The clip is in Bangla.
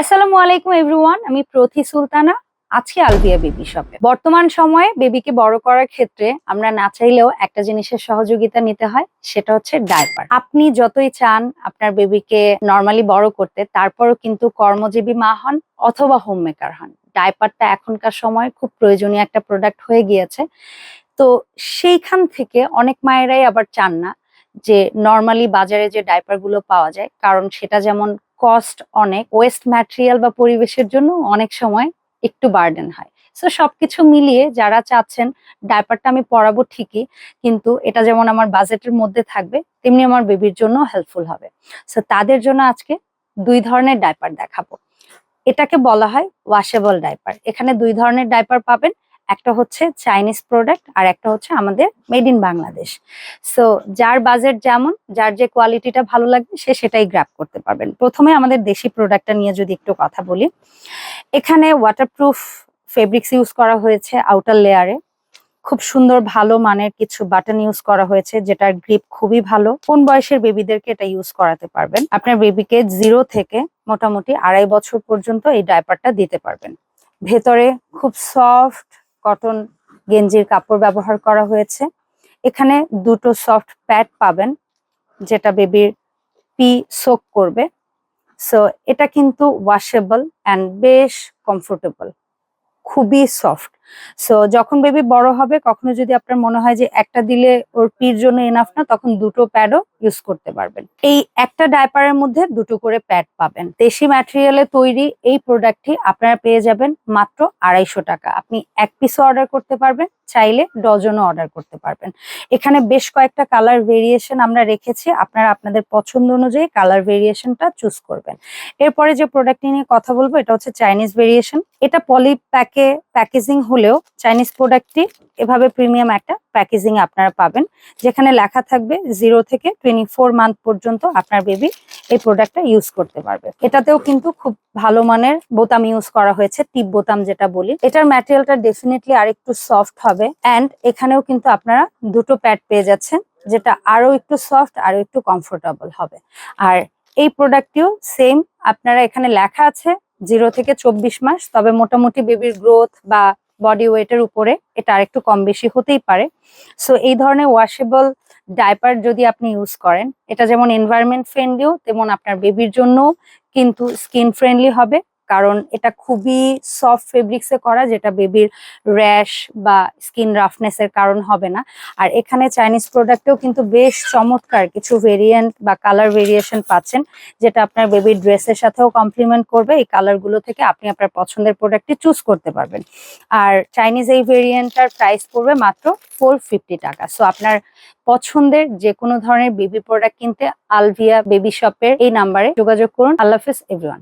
আসসালামু আলাইকুম এভরিওয়ান আমি প্রথি সুলতানা আছি আলভিয়া বেবি শপে বর্তমান সময়ে বেবিকে বড় করার ক্ষেত্রে আমরা না চাইলেও একটা জিনিসের সহযোগিতা নিতে হয়, সেটা হচ্ছে ডায়পার আপনি যতই চান আপনার বেবিকে নর্মালি বড় করতে, তারপরও কিন্তু কর্মজীবী মা হন অথবা হোম মেকার হন। ডায়পারটা এখনকার সময় খুব প্রয়োজনীয় একটা প্রোডাক্ট হয়ে গিয়েছে। তো সেইখান থেকে অনেক মায়েরাই আবার চান না যে নর্মালি বাজারে যে ডাইপারগুলো পাওয়া যায়, কারণ সেটা যেমন কস্ট অনেক ওয়েস্ট ম্যাটেরিয়াল বা পরিবেশের জন্য অনেক সময় একটু বার্ডেন হয়। সো সবকিছু মিলিয়ে যারা চাচ্ছেন ডাইপারটা আমি পরাবো ঠিকই, কিন্তু এটা যেমন আমার বাজেটের মধ্যে থাকবে, তেমনি আমার বেবির জন্য হেল্পফুল হবে। সো তাদের জন্য আজকে দুই ধরনের ডাইপার দেখাবো। এটাকে বলা হয় ওয়াশেবল ডাইপার এখানে দুই ধরনের ডাইপার পাবেন একটা হচ্ছে চাইনিজ প্রোডাক্ট আর একটা হচ্ছে আমাদের মেড ইন বাংলাদেশ সো যার বাজেট যেমন, যার যে কোয়ালিটিটা ভালো লাগবে, সে সেটাই গ্র্যাপ করতে পারবেন। প্রথমে আমাদের দেশি প্রোডাক্টটা নিয়ে যদি একটু কথা বলি, এখানে ওয়াটারপ্রুফ ফেব্রিক্স ইউজ করা হয়েছে আউটার লেয়ারে খুব সুন্দর, ভালো মানের কিছু বাটন ইউজ করা হয়েছে, যেটার গ্রিপ খুবই ভালো। কোন বয়সের বেবিদেরকে এটা ইউজ করাতে পারবেন? আপনার বেবিকে জিরো থেকে মোটামুটি আড়াই বছর পর্যন্ত এই ডাইপারটা দিতে পারবেন। ভেতরে খুব সফট কটন গেঞ্জির কাপড় ব্যবহার করা হয়েছে। এখানে দুটো সফট প্যাড পাবেন, যেটা বেবির পি সোক করবে। সো এটা কিন্তু ওয়াশেবল অ্যান্ড বেশ কমফোর্টেবল খুবই সফট সো যখন বেবি বড় হবে, কখনো যদি আপনার মনে হয় যে একটা দিলে ওর পির জন্য এনাফ না, তখন দুটো প্যাডও ইউজ করতে পারবেন। এই একটা ডায়পারের মধ্যে দুটো করে প্যাড পাবেন। দেশি ম্যাটেরিয়ালে তৈরি এই প্রোডাক্টটি আপনারা পেয়ে যাবেন মাত্র আড়াইশো টাকা। আপনি এক পিসও অর্ডার করতে পারবেন, চাইলে ডজনও অর্ডার করতে পারবেন। এখানে বেশ কয়েকটা কালার ভেরিয়েশন আমরা রেখেছি, আপনারা আপনাদের পছন্দ অনুযায়ী কালার ভেরিয়েশনটা চুজ করবেন। এরপরে যে প্রোডাক্টটি নিয়ে কথা বলব, এটা হচ্ছে চাইনিজ ভেরিয়েশন এটা পলি প্যাকে প্যাকেজিং হলেও চাইনিজ প্রোডাক্টটি, এভাবে প্রিমিয়াম একটা প্যাকেজিং আপনারা পাবেন, যেখানে লেখা থাকবে জিরো থেকে টোয়েন্টি ফোর মান্থ পর্যন্ত আপনার বেবি এই প্রোডাক্টটা ইউজ করতে পারবে। এটাতেও কিন্তু খুব ভালো মানের বোতাম ইউজ করা হয়েছে, টিপ বোতাম যেটা বলি। এটার ম্যাটেরিয়ালটা ডেফিনেটলি আরেকটু সফট হবে অ্যান্ড এখানেও কিন্তু আপনারা দুটো প্যাড পেয়ে যাচ্ছেন, যেটা আরও একটু সফট আরও একটু কমফোর্টেবল হবে। আর এই প্রোডাক্টটিও সেম আপনারা এখানে লেখা আছে জিরো থেকে চব্বিশ মাস, তবে মোটামুটি বেবির গ্রোথ বা বডি ওয়েটের উপরে এটা আরেকটু কম বেশি হতেই পারে। সো এই ধরনের ওয়াশেবল ডাইপার যদি আপনি ইউজ করেন, এটা যেমন এনভায়রনমেন্ট ফ্রেন্ডলিও তেমন আপনার বেবির জন্য কিন্তু স্কিন ফ্রেন্ডলি হবে। কারণ এটা খুবই সফট ফেব্রিক্সে করা, যেটা বেবির র্যাশ বা স্কিন রাফনেস এর কারণ হবে না। আর এখানে চাইনিজ প্রোডাক্টেও কিন্তু বেশ চমৎকার কিছু ভেরিয়েন্ট বা কালার ভেরিয়েশন পাচ্ছেন, যেটা আপনার বেবির ড্রেসের সাথেও কমপ্লিমেন্ট করবে। এই কালারগুলো থেকে আপনি আপনার পছন্দের প্রোডাক্টটি চুজ করতে পারবেন। আর চাইনিজ এই ভেরিয়েন্টটার প্রাইস পড়বে মাত্র ফোর ফিফটি টাকা। সো আপনার পছন্দের যে কোনো ধরনের বেবি প্রোডাক্ট কিনতে আলভিয়া বেবি শপের এই নাম্বারে যোগাযোগ করুন। আল্লাহ হাফিজ এভরিওয়ান